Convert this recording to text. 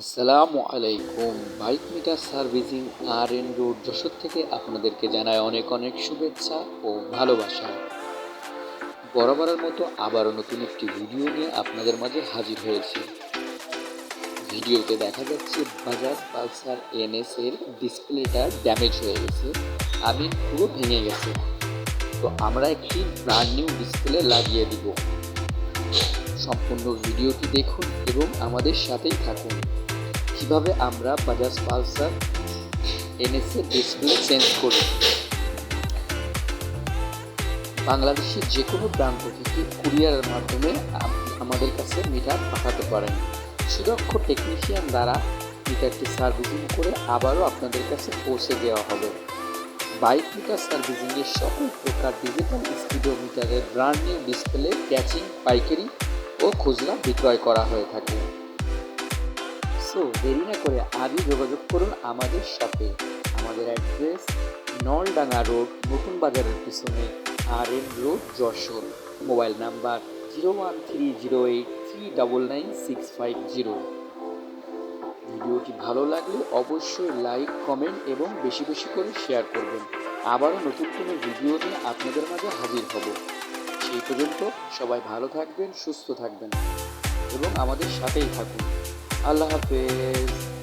আসসালামু আলাইকুম। Bike meter servicing R N road Jessore থেকে আপনাদেরকে জানায় অনেক অনেক শুভেচ্ছা ও ভালোবাসা। বরাবরের মতো আবারও নতুন একটি ভিডিও নিয়ে আপনাদের মাঝে হাজির হয়েছে। ভিডিওতে দেখা যাচ্ছে বাজাজ পালসার এনএস এর ডিসপ্লেটা ড্যামেজ হয়ে গেছে, আমি পুরো ভেঙে গেছে। তো আমরা একটি ব্র্যান্ড নিউ ডিসপ্লে লাগিয়ে দিব। সম্পূর্ণ ভিডিওটি দেখুন এবং আমাদের সাথেই থাকুন। কীভাবে আমরা Bajaj Pulsar NSA display change করি? বাংলাদেশের যে কোনো প্রান্ত থেকে কুরিয়ারের মাধ্যমে আমাদের কাছে মিটার পাঠাতে পারেন। সুদক্ষ টেকনিশিয়ান দ্বারা মিটারটি সার্ভিসিং করে আবারও আপনাদের কাছে পৌঁছে দেওয়া হবে। বাইক মিটার সার্ভিসিংয়ের সকল প্রকার ডিজিটাল স্পিডোমিটারের ব্র্যান্ড নিউ ডিসপ্লে ক্যাচিং পাইকারি ও খুচরা বিক্রয় করা হয়ে থাকে। সো দেরি না করে আজই যোগাযোগ করুন আমাদের সাথে। আমাদের অ্যাড্রেস নলডাঙ্গা রোড, নতুন বাজারের পিছনে R N road, Jessore. Mobile number zero one three zero eight three double nine six five zero. ভিডিওটি ভালো লাগলে অবশ্যই লাইক, কমেন্ট এবং বেশি বেশি করে শেয়ার করবেন। আবারও নতুন কোনো ভিডিও নিয়ে আপনাদের মাঝে হাজির হব। সেই পর্যন্ত সবাই ভালো থাকবেন, সুস্থ থাকবেন এবং আমাদের সাথেই থাকুন। আল্লাহ হাফেজ।